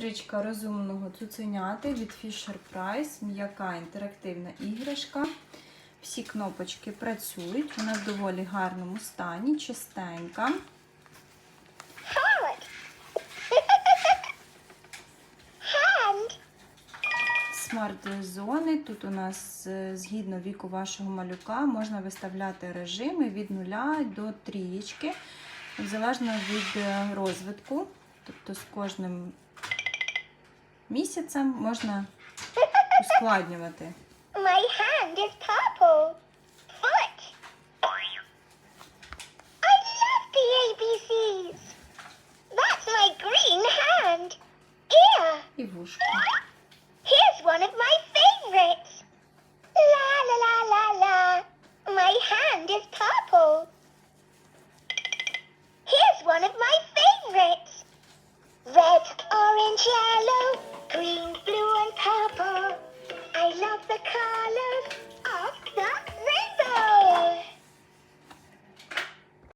сестричка розумного цуценяти від Fisher Price, м'яка інтерактивна іграшка. Всі кнопочки працюють, вона в доволі гарному стані, чистенька. Смарт-зони. Тут у нас е, згідно віку вашого малюка можна виставляти режими від нуля до трієчки, залежно від е, розвитку. Тобто з кожним місяцем можна ускладнювати. My hand is purple. Foot. I love the ABCs. That's my green hand. Ear. І вушко. Here's one of my favorites. La la la la la. My hand is purple. The colors.